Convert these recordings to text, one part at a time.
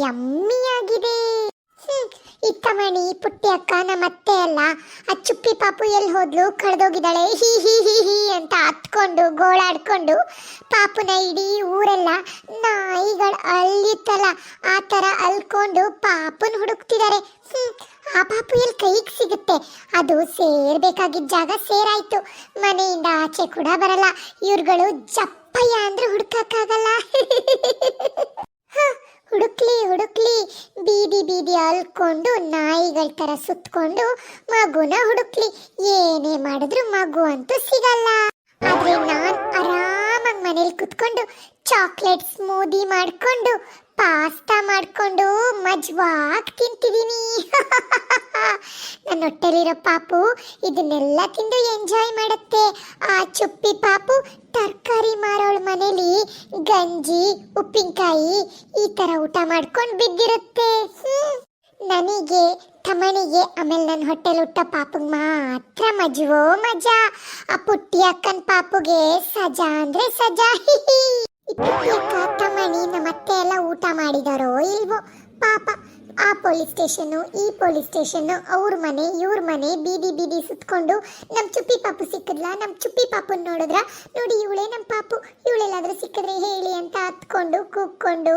Yummy ಆಗಿದೆ ಇತ್ತಮಣಿ ಪುಟ್ಟಿ ಅಕ್ಕ, ನಮ್ಮ ಅತ್ತೆ ಅಲ್ಲ, ಆ ಚುಪ್ಪಿ ಪಾಪು ಎಲ್ಲಿ ಹೋದ್ಲು, ಕಳೆದೋಗಿದ್ದಾಳೆ, ಹಿ ಹಿ ಹಿ ಹಿ ಅಂತ ಹತ್ಕೊಂಡು, ಗೋಳಾಡ್ಕೊಂಡು, ಪಾಪುನ ಇಡೀ ಊರೆಲ್ಲ ನಾಯಿಗಳು ಅಲ್ಲಿತ್ತಲ್ಲ, ಆ ಥರ ಅಲ್ಕೊಂಡು ಪಾಪುನ ಹುಡುಕ್ತಿದ್ದಾರೆ. ಆ ಪಾಪು ಎಲ್ಲಿ ಕೈಗೆ ಸಿಗುತ್ತೆ? ಅದು ಸೇರ್ಬೇಕಾಗಿದ್ದ ಜಾಗ ಸೇರಾಯ್ತು. ಮನೆಯಿಂದ ಆಚೆ ಕೂಡ ಬರಲ್ಲ. ಇವ್ರುಗಳು ಜಪ್ಪಯ್ಯ ಅಂದ್ರೆ ಹುಡುಕಕ್ಕಾಗಲ್ಲ. ಹುಡುಕ್ಲಿ ಹುಡುಕ್ಲಿ, ಬೀದಿ ಬೀದಿ ಅಲ್ಕೊಂಡು ನಾಯಿಗಳ ತರ ಸುತ್ಕೊಂಡು ಮಗುನ ಹುಡುಕ್ಲಿ. ಏನೇ ಮಾಡಿದ್ರು ಮಗು ಅಂತೂ ಸಿಗಲ್ಲ. ಆದ್ರೆ ನಾನು ಆರಾಮಾಗಿ ಮನೇಲಿ ಕುತ್ಕೊಂಡು ಚಾಕ್ಲೇಟ್ ಸ್ಮೂದಿ ಮಾಡ್ಕೊಂಡು, ಪಾಸ್ತಾ ಮಾಡ್ಕೊಂಡು ತಿಂತಿದೀನಿ ನನ್ನ ಹೊಟ್ಟೆಲಿರೋ ಪಾಪು ಇದನ್ನೆಲ್ಲ ತಿಂದು ಎಂಜಾಯ್ ಮಾಡುತ್ತೆ. ಆ ಚುಪ್ಪಿ ಪಾಪು ತರಕಾರಿ ಮಾರೋಳ ಮನೇಲಿ ಗಂಜಿ, ಉಪ್ಪಿನಕಾಯಿ ಈ ತರ ಊಟ ಮಾಡ್ಕೊಂಡು ಬಿದ್ದಿರುತ್ತೆ. ನನಗೆ, ತಮ್ಮನಿಗೆ ಆಮೇಲೆ ನನ್ನ ಹೊಟ್ಟೆಲಿ ಹುಟ್ಟ ಪಾಪಗೆ ಮಾತ್ರ ಮಜವೋ ಮಜಾ. ಆ ಪುಟ್ಟಿ ಅಕ್ಕನ ಪಾಪುಗೆ ಸಜಾ ಅಂದ್ರೆ ಸಜಾ. ಈ ತಮಣಿ ನಮ್ಮ ಅತ್ತೆ ಎಲ್ಲ ಊಟ ಮಾಡಿದಾರೋ ಇಲ್ವೋ? ಪಾಪ, ಆ ಪೊಲೀಸ್ ಸ್ಟೇಷನ್ ಈ ಪೊಲೀಸ್ ಸ್ಟೇಷನ್ ಅವ್ರ ಮನೆ, ಇವ್ರ ಮನೆ ಬೀದಿ ಬೀದಿ ಸುತ್ಕೊಂಡು ನಮ್ ಚುಪ್ಪಿ ಪಾಪು ಸಿಕ್ಕಿದ್ಲಾ? ನಮ್ ಚುಪ್ಪಿ ಪಾಪುನ್ ನೋಡಿದ್ರ? ನೋಡಿ ಇವಳೇ ನಮ್ಮ ಪಾಪು. ಇವಳೆಲ್ಲಾದ್ರೂ ಸಿಕ್ಕಿದ್ರೆ ಹೇಳಿ ಅಂತ ಹತ್ಕೊಂಡು ಕೂಕ್ಕೊಂಡು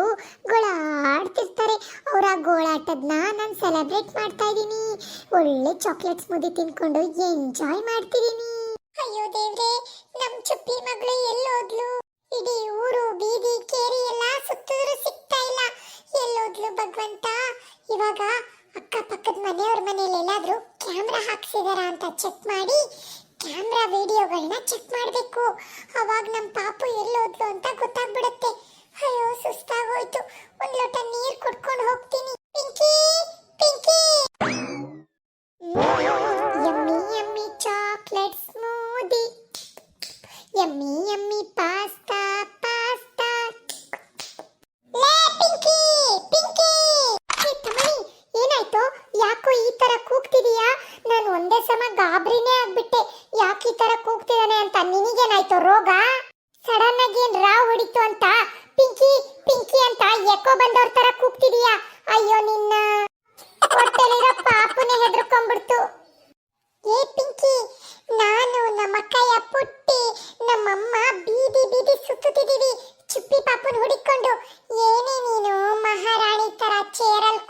ಗೋಳಾಡ್ತಿರ್ತಾರೆ. ಅವ್ರ ಆ ಗೋಳಾಟದ್ನ ನಾನು ಸೆಲೆಬ್ರೇಟ್ ಮಾಡ್ತಾ ಇದ್ದೀನಿ. ಒಳ್ಳೆ ಚಾಕ್ಲೇಟ್ಸ್ ಮುದಿ ತಿನ್ಕೊಂಡು ಎಂಜಾಯ್ ಮಾಡ್ತಿದ್ದೀನಿ. ಅಯ್ಯೋ ದೇವ್ರೆ, ನಮ್ ಚುಪ್ಪಿ ಮಗಳು ಎಲ್ಲೋದ್ಲು? ಇಡೀ ಊರು, ಬೀದಿ, ಕೇರಿ ಎಲ್ಲ ಸುತ್ತಿದ್ರು ಸಿಗ್ತಾ ಇಲ್ಲ. ಎಲ್ಲೋದ್ಲು ಭಗವಂತ? ಇವಾಗ ಅಕ್ಕಪಕ್ಕದ ಮನೆಯವ್ರ ಮನೇಲಿ ಎಲ್ಲಾದ್ರೂ ಕ್ಯಾಮ್ರಾ ಹಾಕ್ಸಿದಾರ ಅಂತ ಚೆಕ್ ಮಾಡಿ, ಕ್ಯಾಮ್ರಾ ವಿಡಿಯೋಗಳನ್ನ ಚೆಕ್ ಮಾಡಬೇಕು. ಅವಾಗ ನಮ್ಮ ಪಾಪು ಎಲ್ಲೋದ್ಲು ಅಂತ ಗೊತ್ತಾಗ್ಬಿಡುತ್ತೆ. ಅಯ್ಯೋ ಸುಸ್ತಾಗೋಯ್ತು ಒಂದು ಲೋಟ ನೀರು ಕುಡ್ಕೊಂಡು ಹೋಗ್ತೀನಿ.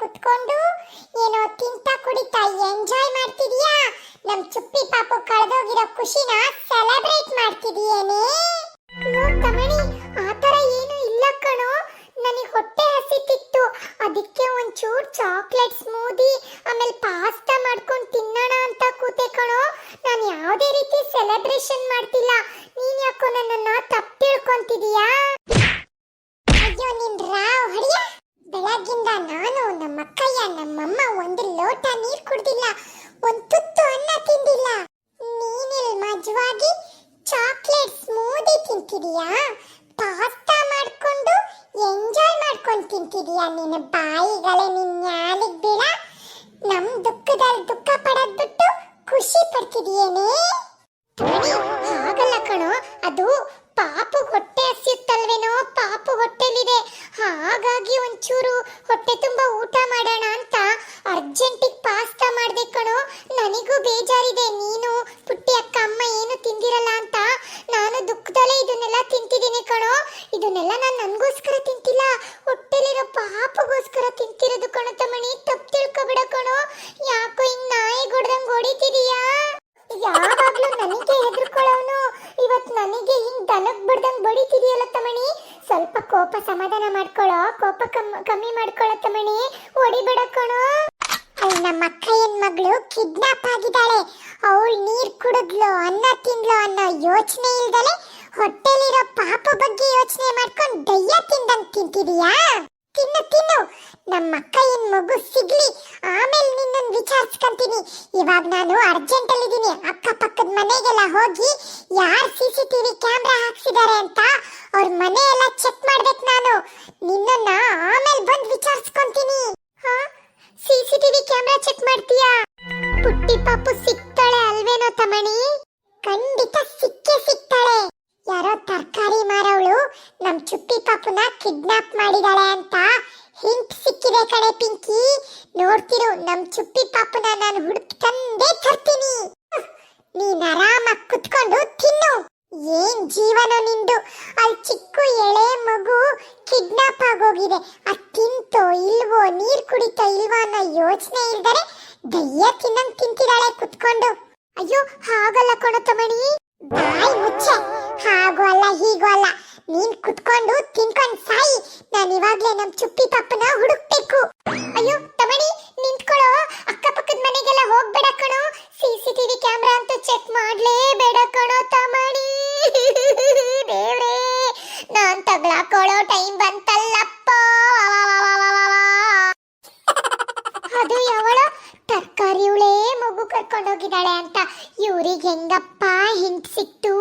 ಕುತ್ಕೊಂಡು ಏನೋ ತಿಂತ ಕುಡಿತಾ ಎಂಜಾಯ್ ಮಾಡ್ತಿದೀಯಾ? ನಮ್ ಚುಪ್ಪಿ ಪಾಪು ಕಳೆದೋಗಿರೋ ಖುಷಿನ ಸೆಲೆಬ್ರೇಟ್ ಮಾಡ್ತಿದೀಯೇನೆ? ತಮಣಿ ಆ ತರ ಏನು ಇಲ್ಲ ಕಣೋ. ನನಗೆ ಹೊಟ್ಟೆ ಹಸಿತಿತ್ತು. ಅದಕ್ಕೆ ಒಂಚೂರು ಚಾಕ್ಲೇಟ್ ಸ್ಮೂದಿ ಆಮೇಲೆ ಪಾಸ್ತಾ ಮಾಡ್ಕೊಂಡು ತಿನ್ನೋಣ ಅಂತ ಕೂತೆ ಕಣೋ. ನಾನು ಯಾವುದೇ ರೀತಿ ಸೆಲೆಬ್ರೇಷನ್ ಮಾಡ್ತಿಲ್ಲ. ನೀನ್ ಯಾಕೋ ನನ್ನನ್ನ ತಪ್ಪು ತಿಳ್ಕೊಂತಿದೀಯಾ? ಅಯ್ಯೋ, ನಿನ್ ರಾವ್, ಹರಿಯ. ಬೆಳಗ್ಗಿಂದ ನಾನು ನಮ್ಮ ಅಕ್ಕಯ್ಯ, ನಮ್ಮಮ್ಮ ಒಂದು ಲೋಟ ನೀರು ಕುಡ್ದಿಲ್ಲ, ಒಂದು ತುತ್ತು ಅನ್ನ ತಿಂದಿಲ್ಲ. ನೀನಿಲ್ ಮಜವಾಗಿ ಚಾಕ್ಲೇಟ್ ಸ್ಮೂದಿ ತಿಂತಿದೀಯಾ? ಪಾಸ್ತಾ ಮಾಡ್ಕೊಂಡು ಎಂಜಾಯ್ ಮಾಡ್ಕೊಂಡು ತಿಂತಿದೀಯಾ ನಿನ್ನ ಬಾಯಿಗಳೇ ನಿನ್ನ ಯಾಲಿಗ್ ಬೀಳ? ನಮ್ಮ ದುಃಖದಲ್ಲಿ ದುಃಖ ಪಡೋದ್ ಬಿಟ್ಟು ಖುಷಿ ಪಡ್ತಿದೀಯೇನೇ? ಅರ್ಜೆಂಟಿಗೆ ಪಾಸ್ತಾ ಮಾಡ್ದೆ ಕಣೋ. ನನಗೂ ಬೇಜಾರಿದೆ. ನೀನು, ಪುಟ್ಟಿ ಅಕ್ಕ, ಅಮ್ಮ ಏನು ತಿಂದಿರಲ್ಲ ಅಂತ. ನಾನು ದುಃಖದಲ್ಲೇ ಇದನ್ನೆಲ್ಲ ತಿಂತಿದ್ದೀನಿ ಕಣೋ. ಇದನ್ನೆಲ್ಲ ನಾನು ನನಗೋಸ್ಕರ ತಿಂತಿಲ್ಲ. ಹೊಟ್ಟೆಲಿರೋ ಪಾಪಗೋಸ್ಕರ ತಿಂತಿರೋದು ಕಣೋ ತಮ್ಮಣಿ. ತಪ್ಪು ತಿಳ್ಕೊಬಿಡ ಕಣೋ. ಯಾಕೋ ಹಿಂಗ್ ನಾಯಿ ಗುಡ್ದಂಗೆ ಹೊಡಿತಿದೀಯಾ? ಯಾವಾಗ್ಲೂ ನನಗೆ ಹೆದರ್ಕೊಳ್ಳೋನು. ಇವತ್ತು ನನಗೆ ಹಿಂಗ್ ದನಕ್ ಬಿಡ್ದಂಗೆ ಬಡಿತಿದೆಯಲ್ಲ ತಮಣಿ ಸ್ವಲ್ಪ ಕೋಪ ಸಮಾಧಾನ ಮಾಡ್ಕೊಳ್ಳೋ ಕೋಪ ಕಮ್- ಕಮ್ಮಿ ಮಾಡ್ಕೊಳ್ಳೋ ತಮಣಿ ಹೊಡಿಬೇಡ ಕಣೋ. ನಮ್ಮ ಅಕ್ಕ ಏನ್ ಮಗಳು ಕಿಡ್ನಾಪ್ ಆಗಿದ್ದಾಳೆ. ಅವಳು ನೀರ್ ಕುಡಿದ್ಲು ಅನ್ನ ತಿಂದ್ಲು ಅನ್ನೋ ಯೋಚನೆ ಇಲ್ದಲೆ ಹೊಟ್ಟೆಲಿರೋ ಪಾಪ ಬಗ್ಗೆ ಯೋಚನೆ ಮಾಡ್ಕೊಂಡು ದಯ್ಯ ತಿಂದಂಗೆ ತಿಂತಿದೀಯಾ? ತಿನ್ನು ತಿನ್ನು. ನಮ್ಮ ಅಕ್ಕ ಮಗು ಸಿಗ್ಲಿ. ಆಮೇಲೆ ನಿನ್ನನ್ನು ವಿಚಾರಿಸ್ಕೊಂತೀನಿ. ಇವಾಗ ನಾನು ಅರ್ಜೆಂಟ್ ಅಲ್ಲಿ ಇದೀನಿ ಅಕ್ಕ ಪಕ್ಕದ ಮನೆಗೆಲ್ಲ ಹೋಗಿ ಯಾರು ಸಿ ಸಿ ಟಿವಿ ಕ್ಯಾಮ್ರಾ ಹಾಕ್ಸಿದ್ದಾರೆ ಅಂತ ಅವ್ರ ಮನೆ ಎಲ್ಲ ಚೆಕ್ ಮಾಡ್ಬೇಕು ನಾನು. ನಿನ್ನನ್ನ ಆಮೇಲೆ ಬಂದು ವಿಚಾರಿಸ್ಕೊಂತೀನಿ. ಹಾ? C C TV camera check ಮಾಡ್ತೀಯಾ? ಪುಟ್ಟಿ ಪಾಪು ಸಿಗ್ತಾಳೆ ಅಲ್ವೇನೋ ತಮಣಿ? ಖಂಡಿತ ಸಿಕ್ಕೇ ಸಿಗ್ತಾಳೆ ಯಾರೋ ತರಕಾರಿ ಮಾರವಳು ನಮ್ ಚುಪ್ಪಿ ಪಾಪುನ ಕಿಡ್ನಾಪ್ ಮಾಡಿದಾಳೆ ಅಂತ ಹಿಂಟ್ ಸಿಕ್ಕಿದೆ ಕಣೆ ಪಿಂಕಿ. ನೋಡ್ತಿರು, ನಮ್ ಚುಪ್ಪಿ ಪಾಪುನ ನಾನು ಹುಡುಕ್ ತಂದೆ ತರ್ತೀನಿ. ನೀನ್ ಆರಾಮಾಗಿ ಕುತ್ಕೊಂಡು ತಿನ್ನು. ಏನ್ ಜೀವನ ನಿಂದು? ಅಲ್ಲಿ ಚಿಕ್ಕ ಎಳೆ ಮಗು ಕಿಡ್ನಾಪ್ ಆಗೋಗಿದೆ. ಅದ್ ತಿಂತೋ ಇಲ್ವೋ? ನೀರ್ ಕುಡಿತೋ ಇಲ್ವೋ ಅನ್ನೋ ಯೋಚನೆ ಇಲ್ದರೆ ದಯ್ಯ ತಿನ್ನಂಗ್ ತಿಂತಿದಾಳೆ ಕುತ್ಕೊಂಡು. ಅಯ್ಯೋ, ಹಾಗಲ್ಲ ಕೊಣ ತಮಣಿ ಬಾಯಿ ಮುಚ್ಚೆ. ಹಾಗೂ ಅಲ್ಲ, ಹೀಗೂ ಅಲ್ಲ. ನೀನ್ ಕುತ್ಕೊಂಡು ತಿನ್ಕೊಂಡ್ ಸಾಯಿ. ನಾನು ಇವಾಗ್ಲೇ ನಮ್ ಚುಪ್ಪಿ ಪಾಪನ ಹುಡುಕ್ಬೇಕು. ಅಯ್ಯೋ ತಮಣಿ ನಿಂತ್ಕೊಳ್ಳೋ ಅಕ್ಕಪಕ್ಕದ ಮನೆಗೆಲ್ಲ ಹೋಗ್ಬೇಡ ಕಣೋ ಸಿಸಿಟಿವಿ ಕ್ಯಾಮ್ರಾ ಅಂತೂ ಚೆಕ್ ಮಾಡ್ಲೇಬೇಡ ಕಣೋ ತಮಣಿ ದೇವ್ರೇ ನಾನ್ ತಗ್ಲಾಕೊಳ್ಳೋ ಟೈಮ್ ಬಂತಲ್ಲಪ್ಪ ಅದು ಯಾವಳ ತರಕಾರಿಯುಳೇ ಮಗು ಕರ್ಕೊಂಡೋಗಿದ್ದಾಳೆ ಅಂತ. ಇವ್ರಿಗೆ ಹೆಂಗಪ್ಪ ಹಿಂಟ್ ಸಿಕ್ತು?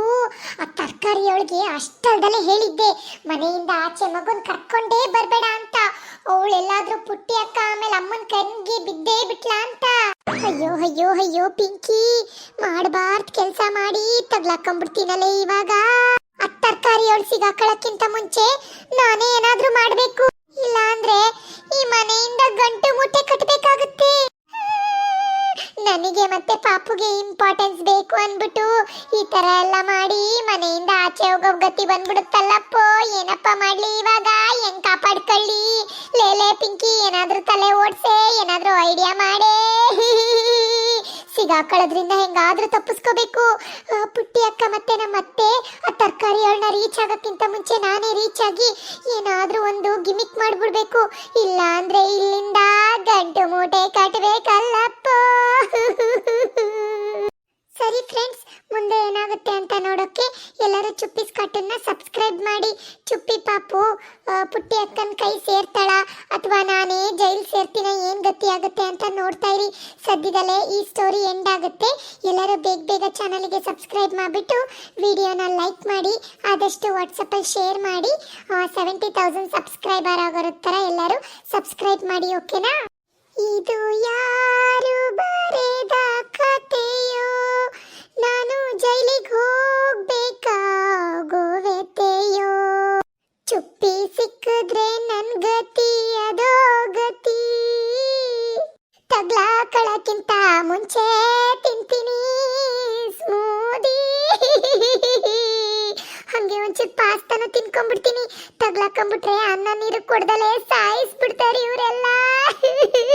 ಆ ತರಕಾರಿಯೊಳಗೆ ಅಷ್ಟಲ್ದಲ್ಲೇ ಹೇಳಿದ್ದೆ, ಮನೆಯಿಂದ ಆಚೆ ಮಗುನ್ ಕರ್ಕೊಂಡೇ ಬರಬೇಡ ಅಂತ. ಅವಳೆಲ್ಲಾದ್ರೂ ಪುಟ್ಟಿ ಅಕ್ಕ, ಆಮೇಲೆ ಅಮ್ಮನ ಕಣ್ಗೆ ಬಿದ್ದೇ ಬಿಟ್ಲಾ ಅಂತ. ಅಯ್ಯೋ ಅಯ್ಯೋ ಅಯ್ಯೋ, ಪಿಂಕಿ, ಮಾಡಬಾರ್ದು ಕೆಲಸ ಮಾಡಿ ತಗ್ಲಾಕೊಂಡ್ಬಿಡ್ತೀನಲ್ಲೇ ಇವಾಗ. ಆ ತರಕಾರಿಯೊಳಗೆ ಸಿಗಾಕೊಳ್ಳಕ್ಕಿಂತ ಮುಂಚೆ ನಾನೇ ಏನಾದ್ರೂ ಮಾಡಬೇಕು. ಇಲ್ಲಾಂದ್ರೆ ಈ ಮನೆಯಿಂದ ಗಂಟು ಮೂಟೆ ಕಟ್ಟಬೇಕಾಗುತ್ತೆ ನನಗೆ ಮತ್ತೆ ಪಾಪುಗೆ ಇಂಪಾರ್ಟೆನ್ಸ್ ಬೇಕು ಅಂದ್ಬಿಟ್ಟು ಈ ತರ ಎಲ್ಲ ಮಾಡಿ ಮನೆಯಿಂದ ಆಚೆ ಹೋಗೋ ಗತಿ ಬಂದ್ಬಿಡುತ್ತಲ್ಲಪ್ಪೋ, ಏನಪ್ಪ ಮಾಡ್ಲಿ ಇವಾಗ? ಹೆಂಗ್ ಕಾಪಾಡ್ಕೊಳ್ಳಿ. ಲೇಲೆ ಪಿಂಕಿ, ಏನಾದ್ರೂ ತಲೆ ಓಡ್ಸೆ, ಏನಾದ್ರೂ ಐಡಿಯಾ ಮಾಡೇ. ಸಿಗಾಕೊಳ್ಳೋದ್ರಿಂದ ಹೆಂಗಾದ್ರೂ ತಪ್ಪಿಸ್ಕೋಬೇಕು. ಪುಟ್ಟಿ ಅಕ್ಕ ಮತ್ತೆ ನಮ್ಮ ಅತ್ತೆ, ಆ ತರಕಾರಿಗಳನ್ನ ರೀಚ್ ಆಗೋಕ್ಕಿಂತ ಮುಂಚೆ ನಾನೇ ರೀಚ್ ಆಗಿ ಏನಾದ್ರೂ ಒಂದು ಗಿಮಿಕ್ ಮಾಡ್ಬಿಡಬೇಕು. ಇಲ್ಲ ಅಂದ್ರೆ ಇಲ್ಲಿಂದ ಗಂಟು ಮೂಟೆ ಕಟ್ಟಬೇಕಲ್ಲಪ್ಪ ಸರಿ ಫ್ರೆಂಡ್ಸ್ ಮುಂದೆ ಏನಾಗುತ್ತೆ ಅಂತ ನೋಡೋಕೆ ಎಲ್ಲರೂ ಚುಪ್ಪಿಸ್ ಕಟ್ಟನ್ನ ಸಬ್ಸ್ಕ್ರೈಬ್ ಮಾಡಿ ಚುಪ್ಪಿ ಪಾಪು ಆ, ಪುಟ್ಟಿ ಅಕ್ಕನ ಕೈ ಸೇರ್ತಾಳ ಅಥವಾ ನಾನೇ ಜೈಲ್ ಸೇರ್ತೀನ ಏನ್ ಗತಿ ಆಗುತ್ತೆ ಅಂತ ನೋಡ್ತಾ ಇರಿ. ಸದ್ಯದಲ್ಲೇ ಈ ಸ್ಟೋರಿ ಎಂಡ್ ಆಗುತ್ತೆ. ಎಲ್ಲರೂ ಬೇಗ ಬೇಗ ಚಾನಲ್ಗೆ ಸಬ್ಸ್ಕ್ರೈಬ್ ಮಾಡಿಬಿಟ್ಟು ವಿಡಿಯೋನ ಲೈಕ್ ಮಾಡಿ, ಆದಷ್ಟು ವಾಟ್ಸಪ್ಪಲ್ಲಿ ಶೇರ್ ಮಾಡಿ. ಸೆವೆಂಟಿ ತೌಸಂಡ್ ಸಬ್ಸ್ಕ್ರೈಬರ್ ಆಗೋರ ಥರ ಎಲ್ಲರೂ ಸಬ್ಸ್ಕ್ರೈಬ್ ಮಾಡಿ ಓಕೆನಾ ಇದು ಯಾರು ಬರೆದ ಪಾಸ್ತಾನು ತಿನ್ಕೊಂಡ್ಬಿಡ್ತೀನಿ ತಗ್ಲಾಕೊಂಡ್ಬಿಟ್ರೆ ಅನ್ನ ನೀರು ಕೊಡ್ದಲೇ ಸಾಯಿಸ್ಬಿಡ್ತಾರೆ ಇವರೆಲ್ಲ.